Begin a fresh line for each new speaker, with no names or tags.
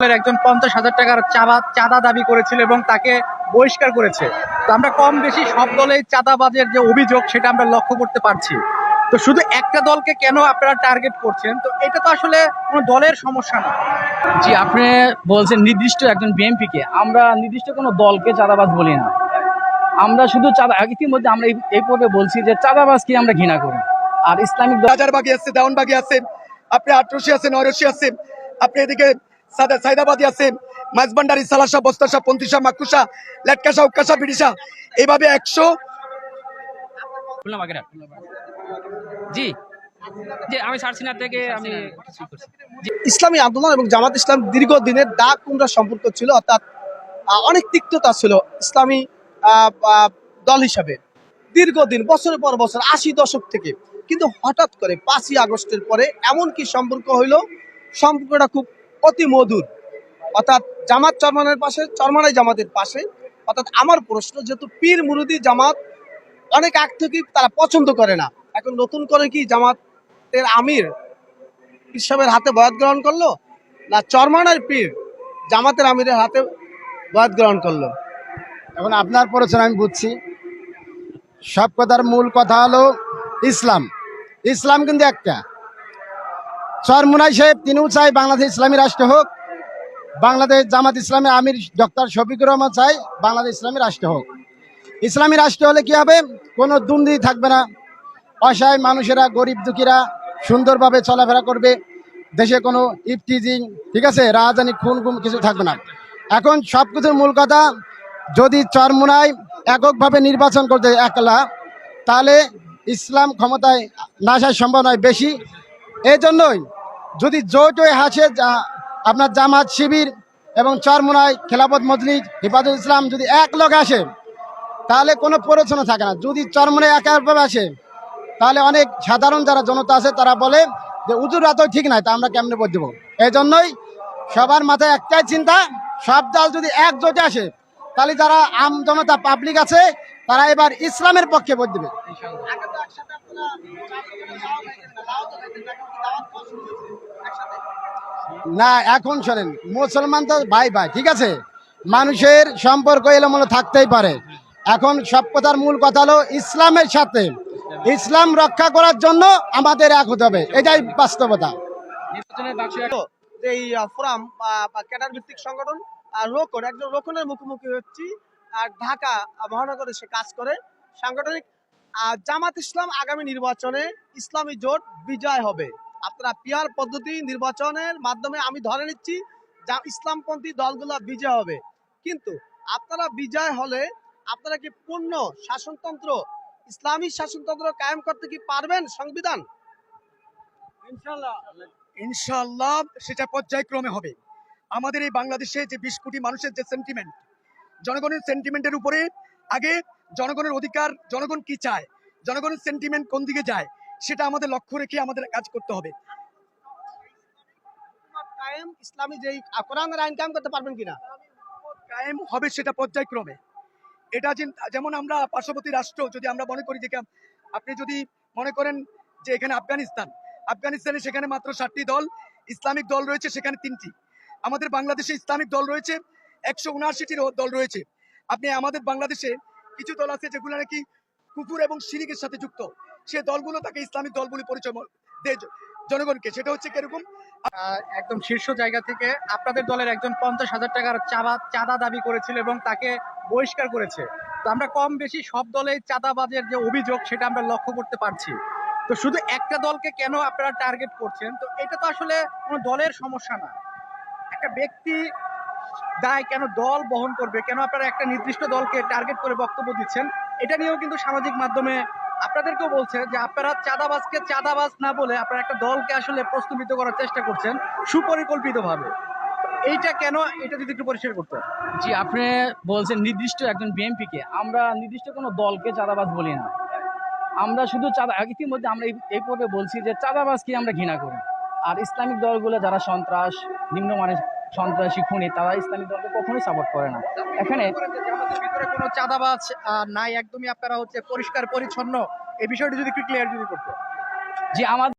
দলের একজন পঞ্চাশ হাজার টাকার চাঁদা চাঁদা দাবি করেছিল এবং তাকে বহিষ্কার করেছে। তো আমরা কম বেশি সব দলেই চাঁদাবাজের যে অভিযোগ সেটা আমরা লক্ষ্য করতে পারছি। তো শুধু একটা দলকে কেন আপনারা টার্গেট করছেন? তো এটা তো আসলে কোনো দলের সমস্যা না।
জি আপনি বলছেন নির্দিষ্ট একজন বিএনপি কে আমরা নির্দিষ্ট কোনো দলকে চাঁদাবাজ বলি না। আমরা শুধু চাঁদা ইতিমধ্যে আমরা এই- পর্বে বলছি যে চাঁদাবাজকে আমরা ঘৃণা করি। আর ইসলামিক দল
রাজারবাগি আছে দেওয়ানবাগি আছে আপনি আটরশি আছে নয়রশি আছে আপনি এদিকে সাইদাবাদী আছে মাঝবান্ডারি সালাসা বস্তাসা পন্থিসা মাকুসা লেটকাসা বিডিসা এইভাবে একশো
জি জি আমি থেকে আমি
ইসলামী আন্দোলন এবং জামাত ইসলাম দীর্ঘদিনের দাগ কুমড়া সম্পর্ক ছিল অর্থাৎ অনেক তিক্ততা ছিল ইসলামী আহ, আহ, দল হিসাবে। দীর্ঘদিন বছরের পর বছর আশি দশক থেকে। কিন্তু হঠাৎ করে পাঁচই আগস্টের পরে এমন কি সম্পর্ক হইল? সম্পর্কটা খুব অতি মধুর। অর্থাৎ জামাত চরমানের পাশে, চরমানাই জামাতের পাশে। অর্থাৎ আমার প্রশ্ন, যেহেতু পীর মুরুদি জামাত অনেক আগ থেকেই তারা পছন্দ করে না। এখন নতুন করে কি জামাতের আমির পীর হাতে বয়াত গ্রহণ করল? না, চরমানের পীর জামাতের আমিরের হাতে বয়াত গ্রহণ করল?
এখন আপনার পড়েছেন আমি বুঝছি। সব কথার মূল কথা হলো ইসলাম। ইসলাম কিন্তু একটা। চরমুনাই সাহেব, তিনিও চাই বাংলাদেশ ইসলামী রাষ্ট্র হোক, বাংলাদেশ জামাত ইসলামী আমির ডক্টর শফিকুর রহমান চাই বাংলাদেশ ইসলামী রাষ্ট্র হোক। ইসলামী রাষ্ট্র হলে কি হবে? কোনো দুর্নীতি থাকবে না। অসহায় মানুষেরা, গরিব দুঃখীরা সুন্দরভাবে চলাফেরা করবে। দেশে কোনো ইফটিজিং ঠিক আছে? রাজধানী, খুন, গুম কিছু থাকবে না। এখন সব কিছুর মূল কথা, যদি চরমুনায় এককভাবে নির্বাচন করতে একলা, তাহলে ইসলাম ক্ষমতায় না আসার সম্ভাবনা বেশি। এই জন্যই যদি জোট হয়ে হাসে আপনার জামাত শিবির এবং চরমুনায় খেলাফত মজলিস, হিফাজুল ইসলাম যদি এক লোক আসে, তাহলে কোনো প্ররোচনা থাকে না। যদি চরমুনায় একভাবে আসে, তাহলে অনেক সাধারণ যারা জনতা আছে, তারা বলে যে উজুর রাতও ঠিক নাই, তা আমরা কেমনে ভোট দেবো? এই জন্যই সবার মাথায় একটাই চিন্তা, সব দল যদি একজোটে আসে তাহলে যারা আম জনতা পাবলিক আছে, তারা এবার ইসলামের পক্ষে ভোট দেবে। না, এখন শোনেন, মুসলমান তো ভাই ভাই, ঠিক আছে? মানুষের সম্পর্ক এলোমেলো থাকতেই পারে। এখন সব কথার মূল কথা হলো ইসলামের সাথে। ইসলাম রক্ষা করার জন্য আমাদের এক হতে হবে। এটাই বাস্তবতা।
এই ফোরাম ক্যাডার ভিত্তিক সংগঠন রোকন একজন রোকনের মুখোমুখি হচ্ছি। আর ঢাকা মহানগরে সে কাজ করে। সাংগঠনিক জামাত ইসলাম আগামী নির্বাচনে ইসলামী জোট বিজয় হবে। আপনারা পিয়ার পদ্ধতি নির্বাচনের মাধ্যমে আমি ধরে নিচ্ছি যা ইসলামপন্থী দলগুলো বিজয় হবে। কিন্তু আপনারা বিজয় হলে আপনারা কি পূর্ণ শাসনতন্ত্র ইসলামী শাসনতন্ত্র কায়েম করতে কি পারবেন সংবিধান?
ইনশাল্লাহ ইনশাল্লাহ সেটা পর্যায়ক্রমে হবে। আমাদের এই বাংলাদেশে যে বিশ কোটি মানুষের যে সেন্টিমেন্ট জনগণের সেন্টিমেন্টের উপরে আগে জনগণের অধিকার জনগণ কি চায় জনগণের সেন্টিমেন্ট কোন দিকে যায় সেটা আমাদের লক্ষ্য রেখে আমাদের কাজ করতে হবে।
ইসলামী যেই কোরআনের আইন কায়েম করতে পারবেন কিনা?
কায়েম হবে সেটা পর্যায়ক্রমে। এটা যেমন আমরা পার্শ্ববর্তী রাষ্ট্র যদি আমরা মনে করি যে আপনি যদি মনে করেন যে এখানে আফগানিস্তান আফগানিস্তানে সেখানে মাত্র সাতটি দল ইসলামিক দল রয়েছে সেখানে তিনটি। আমাদের বাংলাদেশে ইসলামিক দল রয়েছে, একশো উনআশিটি দল রয়েছে। আপনি আমাদের বাংলাদেশে কিছু দল আছে যেগুলো নাকি কুকুর এবং শিরিকের সাথে যুক্ত। সে দলগুলো তাকে ইসলামিক দল বলে পরিচয় দেয় জনগণকে। সেটা হচ্ছে কীরকম?
একদম শীর্ষ জায়গা থেকে আপনাদের দলের একজন পঞ্চাশ হাজার টাকার চাঁদা চাঁদা দাবি করেছিল এবং তাকে বহিষ্কার করেছে। তো আমরা কম বেশি সব দলে চাঁদাবাজের যে অভিযোগ, সেটা আমরা লক্ষ্য করতে পারছি। তো শুধু একটা দলকে কেন আপনারা টার্গেট করছেন? তো এটা তো আসলে কোনো দলের সমস্যা না। একটা ব্যক্তি দায় কেন দল বহন করবে? কেন আপনারা একটা নির্দিষ্ট দলকে টার্গেট করে বক্তব্য দিচ্ছেন? এটা নিয়েও কিন্তু সামাজিক মাধ্যমে আপনাদেরকেও বলছে যে আপনারা চাঁদাবাজকে চাঁদাবাজ না বলে আপনারা একটা দলকে আসলে প্রস্তুত করার চেষ্টা করছেন সুপরিকল্পিতভাবে। এইটা কেন? এটা যদি একটু পরিষ্কার করতে
জি, আপনি বলছেন নির্দিষ্ট একজন বিএনপি কে আমরা নির্দিষ্ট কোনো দলকে চাঁদাবাজ বলি না। আমরা শুধু চাঁদা ইতিমধ্যে আমরা এই- এই পর্বে বলছি যে চাঁদাবাজকে আমরা ঘৃণা করি। আর ইসলামিক দলগুলো যারা সন্ত্রাস, নিম্নমানের সন্ত্রাসী খুনি তারা ইসলামী দলকে কখনোই সাপোর্ট করে না। এখানে
ভিতরে কোনো চাঁদাবাজ নাই একদমই আপনারা হচ্ছে পরিষ্কার পরিচ্ছন্ন। এই বিষয়টি যদি একটু ক্লিয়ার যদি করতে।
যে আমাদের